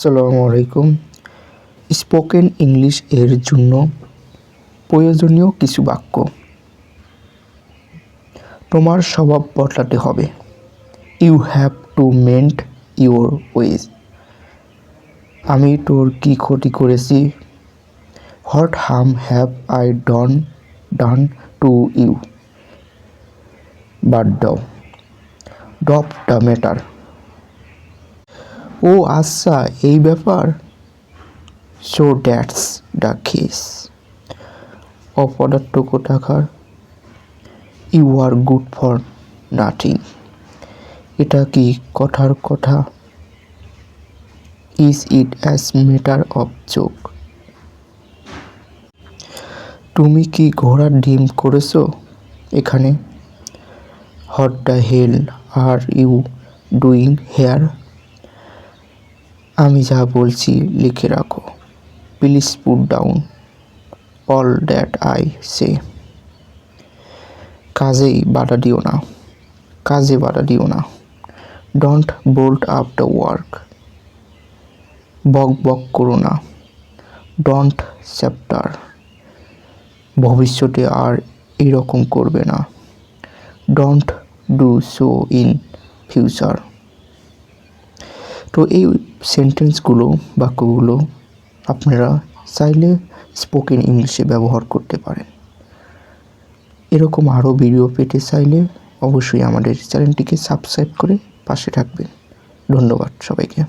আসসালামু আলাইকুম। Spoken English এর জন্য প্রয়োজনীয় কিছু বাক্য। তোমার স্বভাব বদলাতে হবে। You have to mend your ways আমি তোর কি ক্ষতি করেছি? What harm have I don done to you but Dao ডপ দ্য ম্যাটার ও আচ্ছা এই ব্যাপার? সো ড্যাটস দ্য কেস অপদার্থ কোথাকার you are good for nothing এটা কি কথার কথা? Is it as matter of চোখ তুমি কি ঘোড়ার ডিম করেছ এখানে? What the hell are you doing here আমি যা বলছি লিখে রাখো। Please put down all that I say কাজেই বাধা দিও না। কাজে বাধা দিও না। Don't bolt up the work বক বক করো না। ডোন্ট চ্যাপ্টার ভবিষ্যতে আর এরকম করবে না। Don't do so in future তো এই সেন্টেন্সগুলো বাক্যগুলো আপনারা চাইলে স্পোকেন ইংলিশে ব্যবহার করতে পারেন। এরকম আরও ভিডিও পেতে চাইলে অবশ্যই আমাদের চ্যানেলটিকে সাবস্ক্রাইব করে পাশে থাকবেন। ধন্যবাদ সবাইকে।